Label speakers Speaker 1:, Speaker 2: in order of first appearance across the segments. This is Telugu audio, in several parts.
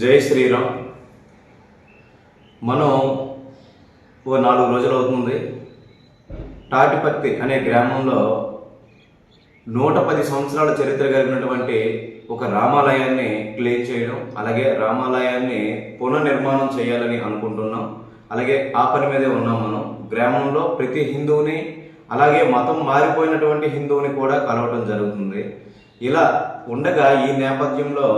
Speaker 1: జై శ్రీరామ్. మనం ఓ నాలుగు రోజులు అవుతుంది. తాటిపత్తి అనే గ్రామంలో నూట పది సంవత్సరాల చరిత్ర కలిగినటువంటి ఒక రామాలయాన్ని క్లీన్ చేయడం అలాగే రామాలయాన్ని పునర్నిర్మాణం చేయాలని అనుకుంటున్నాం. అలాగే ఆ పని మీదే ఉన్నాం మనం. గ్రామంలో ప్రతి హిందువుని అలాగే మతం మారిపోయినటువంటి హిందువుని కూడా కలవటం జరుగుతుంది. ఇలా ఉండగా ఈ నేపథ్యంలో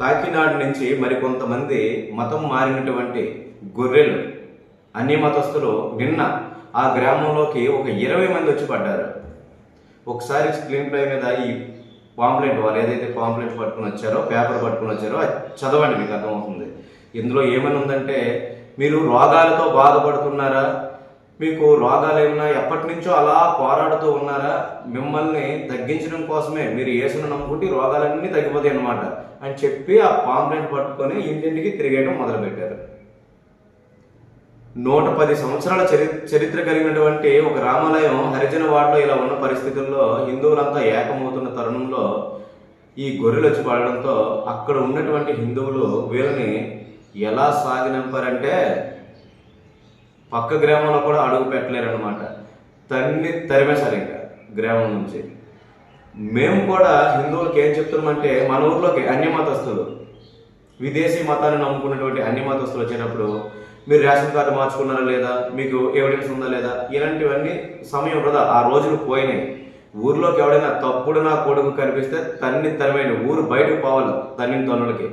Speaker 1: కాకినాడ నుంచి మరికొంతమంది మతం మారినటువంటి గొర్రెలు అన్ని మతస్థులు నిన్న ఆ గ్రామంలోకి ఒక ఇరవై మంది వచ్చి పడ్డారు. ఒకసారి స్క్రీన్ ప్లే మీద ఈ పాంప్లెట్ వాళ్ళు ఏదైతే పాంప్లెట్ పట్టుకుని వచ్చారో పేపర్ పట్టుకుని వచ్చారో అది చదవండి మీకు అర్థమవుతుంది. ఇందులో ఏమని ఉందంటే మీరు రోగాలతో బాధపడుతున్నారా? మీకు రోగాలు ఏమైనా ఎప్పటి నుంచో అలా పోరాడుతూ ఉన్నారా? మిమ్మల్ని తగ్గించడం కోసమే మీరు వేసిన నమ్ముకుంటే ఈ రోగాలన్నీ తగ్గిపోతాయి అన్నమాట అని చెప్పి ఆ పాంప్లెట్ పట్టుకొని ఇంటింటికి తిరిగేయడం మొదలుపెట్టారు. నూట పది సంవత్సరాల చరి చరిత్ర కలిగినటువంటి ఒక రామాలయం హరిజన వాడలో ఇలా ఉన్న పరిస్థితుల్లో హిందువులంతా ఏకమవుతున్న తరుణంలో ఈ గొర్రెలు వచ్చి పడడంతో అక్కడ ఉన్నటువంటి హిందువులు వీళ్ళని ఎలా సాగినంపారంటే పక్క గ్రామంలో కూడా అడుగు పెట్టలేరు అనమాట తన్ని తరిమేశారు ఇంకా గ్రామం నుంచి. మేము కూడా హిందువులకి ఏం చెప్తున్నామంటే మన ఊర్లోకి అన్ని మతస్థులు విదేశీ మతాన్ని నమ్ముకున్నటువంటి అన్ని మతస్థులు వచ్చేటప్పుడు మీరు రేషన్ కార్డు మార్చుకున్నారా లేదా మీకు ఎవిడెన్స్ ఉందా లేదా ఇలాంటివన్నీ సమయం వృధా ఆ రోజులు పోయినాయి. ఊర్లోకి ఎవడైనా తప్పుడు నా కొడుకు కనిపిస్తే తన్ని తరిమైన ఊరు బయటకు పోవాలి తన్నిని తన్నులకి.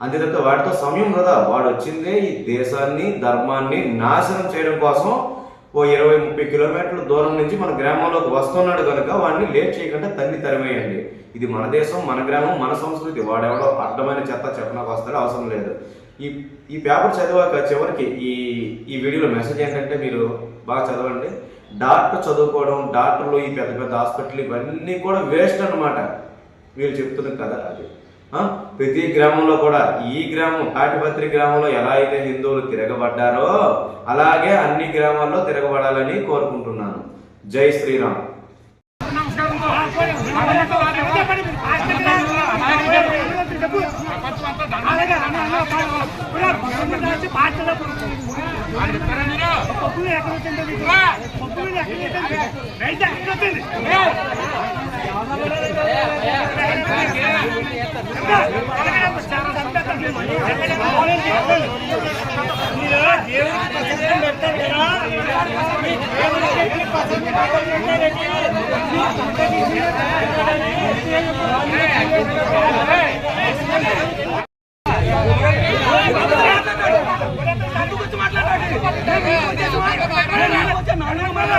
Speaker 1: అంతే తప్ప వాడితో సమయం కదా వాడు వచ్చిందే ఈ దేశాన్ని ధర్మాన్ని నాశనం చేయడం కోసం ఓ ఇరవై ముప్పై కిలోమీటర్ల దూరం నుంచి మన గ్రామంలోకి వస్తున్నాడు కనుక వాడిని లేట్ చేయకుండా తల్లి తరిమేయండి. ఇది మన దేశం మన గ్రామం మన సంస్కృతి. వాడెవడో అర్థమైన చెత్త చెప్పడానికి వస్తాడో అవసరం లేదు. ఈ ఈ పేపర్ చదివాక చివరికి ఈ ఈ వీడియోలో మెసేజ్ ఏంటంటే మీరు బాగా చదవండి. డాక్టర్ చదువుకోవడం డాక్టర్లు ఈ పెద్ద పెద్ద హాస్పిటల్ ఇవన్నీ కూడా వేస్ట్ అనమాట వీళ్ళు చెప్తున్న కదా అది. ప్రతి గ్రామంలో కూడా ఈ గ్రామం కాటిపత్రి గ్రామంలో ఎలా అయితే హిందువులు తిరగబడ్డారో అలాగే అన్ని గ్రామాల్లో తిరగబడాలని కోరుకుంటున్నాను. జై శ్రీరామ్.
Speaker 2: మా దగ్గర కూర్చోరా,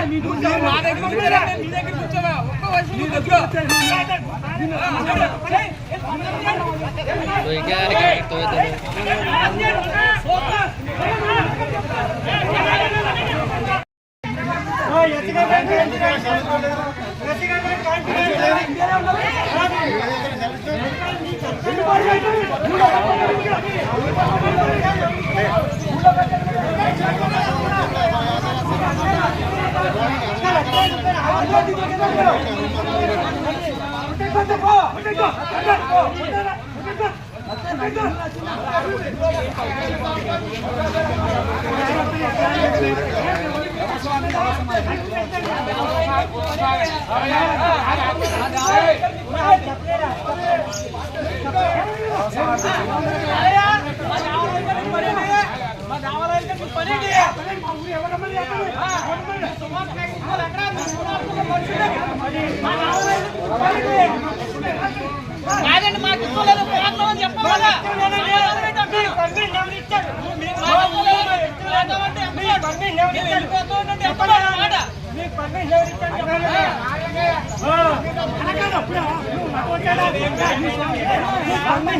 Speaker 2: మీ దగ్గర కూర్చోరా. ఒక్క వయసు నీ దగ్గర. మా దేవాలయానికి నీ పనేంటి? ఆ, సుమారు ఎకరాలు ఎకరాలు తీసుకున్నారు మనుషులే. మా దేవాలయానికి నీ పనేంటి? కాదండి మాకు ఇవ్వలేదు ప్రాంతం అని చెప్పాలి కదా. మీరు మాకు ప్రాంతం అంటే మేము వెళ్ళిపోతూ ఉంటే చెప్పాలి.
Speaker 3: అప్పుడు